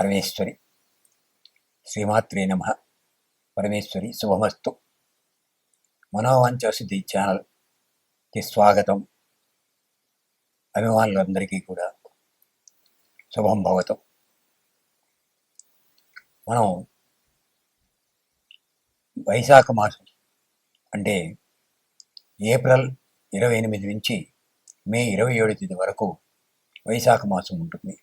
పరమేశ్వరి. శ్రీమాత్రే నమ. పరమేశ్వరి శుభమస్తు. మనోవంచసిద్ధి ఛానల్కి స్వాగతం. అభిమానులందరికీ కూడా శుభం భవతం. మనం వైశాఖ మాసం అంటే ఏప్రిల్ ఇరవై ఎనిమిది నుంచి మే ఇరవై ఏడు తేదీ వరకు వైశాఖ మాసం ఉంటుంది.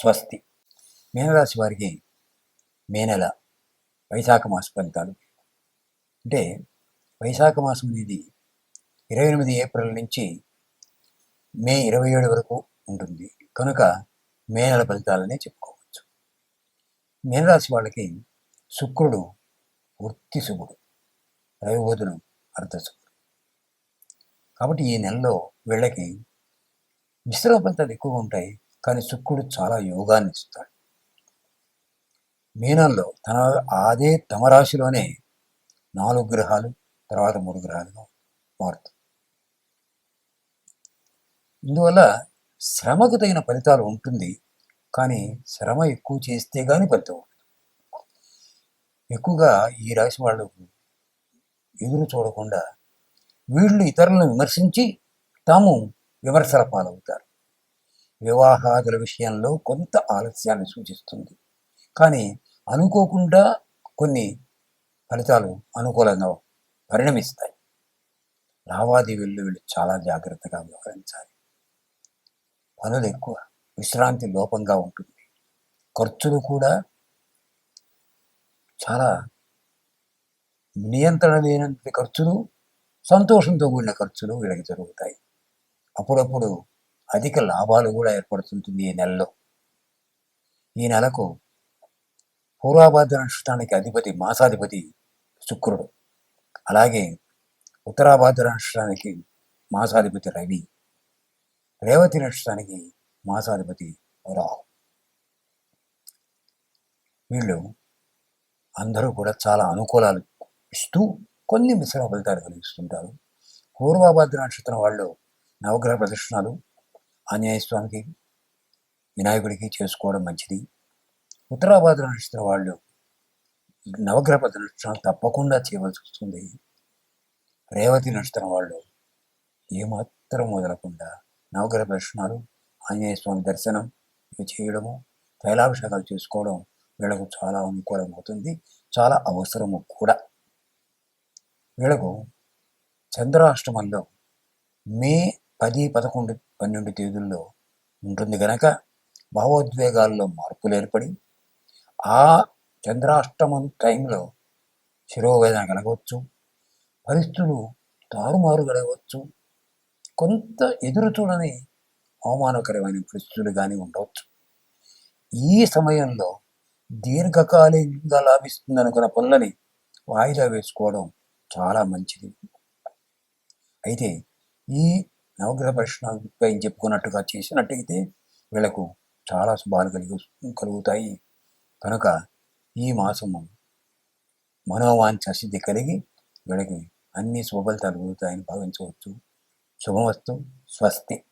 స్వస్తి. మీనరాశి వారికి మే నెల వైశాఖ మాస ఫలితాలు. అంటే వైశాఖ మాసం అనేది ఇరవై ఎనిమిది ఏప్రిల్ నుంచి మే ఇరవై ఏడు వరకు ఉంటుంది. కనుక మే నెల ఫలితాలనే చెప్పుకోవచ్చు. మీనరాశి వాళ్ళకి శుక్రుడు వృత్తి శుభుడు. రవిబోధుడు అర్ధశుభుడు కాబట్టి ఈ నెలలో వీళ్ళకి మిశ్రమ ఫలితాలు ఎక్కువగా ఉంటాయి. కానీ శుక్రుడు చాలా యోగాన్ని ఇస్తాడు. మీనంలో తన అదే తమ రాశిలోనే నాలుగు గ్రహాలు తర్వాత మూడు గ్రహాలుగా మారుతుంది ఇందువల్ల శ్రమకు తగిన ఫలితాలు ఉంటుంది కానీ శ్రమ ఎక్కువ చేస్తే కానీ ఫలితం ఉంటుంది ఎక్కువగా ఈ రాశి వాళ్ళు ఎదురు చూడకుండా వీళ్ళు ఇతరులను విమర్శించి తాము విమర్శల పాలవుతారు. వివాహాదుల విషయంలో కొంత ఆలస్యాన్ని సూచిస్తుంది. కానీ అనుకోకుండా కొన్ని ఫలితాలు అనుకూలంగా పరిణమిస్తాయి. లావాదేవీల్లో వీళ్ళు చాలా జాగ్రత్తగా వ్యవహరించాలి. పనులు ఎక్కువ విశ్రాంతి లోపంగా ఉంటుంది. ఖర్చులు కూడా చాలా నియంత్రణ లేనంత ఖర్చులు సంతోషంతో కూడిన ఖర్చులు వీళ్ళకి జరుగుతాయి. అప్పుడప్పుడు అధిక లాభాలు కూడా ఏర్పడుతుంటుంది ఈ నెలలో. ఈ నెలకు పూర్వాభాద్ర నక్షత్రానికి అధిపతి మాసాధిపతి శుక్రుడు. అలాగే ఉత్తరాభాద్ర నక్షత్రానికి మాసాధిపతి రవి. రేవతి నక్షత్రానికి మాసాధిపతి రాహు. వీళ్ళు అందరూ కూడా చాలా అనుకూలాలు ఇస్తూ కొన్ని మిశ్రమ ఫలితాలు కలిగిస్తుంటారు. పూర్వభద్ర నక్షత్రం వాళ్ళు నవగ్రహ ప్రదర్శనలు ఆంజనేయ స్వామికి వినాయకుడికి చేసుకోవడం మంచిది. ఉత్తరాభాద్ర నక్షత్రం వాళ్ళు నవగ్రహ ప్రదర్శనలు తప్పకుండా చేయవలసి వస్తుంది. రేవతి నక్షత్రం వాళ్ళు ఏమాత్రం వదలకుండా నవగ్రహ దర్శనాలు ఆంజనేయ స్వామి దర్శనం ఇవి చేయడము తైలాభిషేకాలు చేసుకోవడం వీళ్ళకు చాలా అనుకూలం అవుతుంది చాలా అవసరము కూడా. వీళ్ళకు చంద్రాష్టమంలో మే పది పదకొండు పన్నెండు తేదీల్లో ఉంటుంది కనుక భావోద్వేగాల్లో మార్పులు ఏర్పడి ఆ చంద్రాష్టమం టైంలో శిరోవేదన కలగవచ్చు పరిస్థితులు తారుమారు కలగవచ్చు కొంత ఎదురు చూడని అవమానకరమైన పరిస్థితులు కానీ ఉండవచ్చు. ఈ సమయంలో దీర్ఘకాలికంగా లాభిస్తుంది అనుకున్న పనులని వాయిదా వేసుకోవడం చాలా మంచిది. అయితే ఈ నవగ్రహ పరిశ్రమపై చెప్పుకున్నట్టుగా చేసినట్టయితే వీళ్ళకు చాలా శుభాలు కలిగి కలుగుతాయి. కనుక ఈ మాసము మనోవాంఛ సిద్ధి కలిగి వీళ్ళకి అన్ని శుభఫలితాలు కలుగుతాయని భావించవచ్చు. శుభమస్తు. స్వస్తి.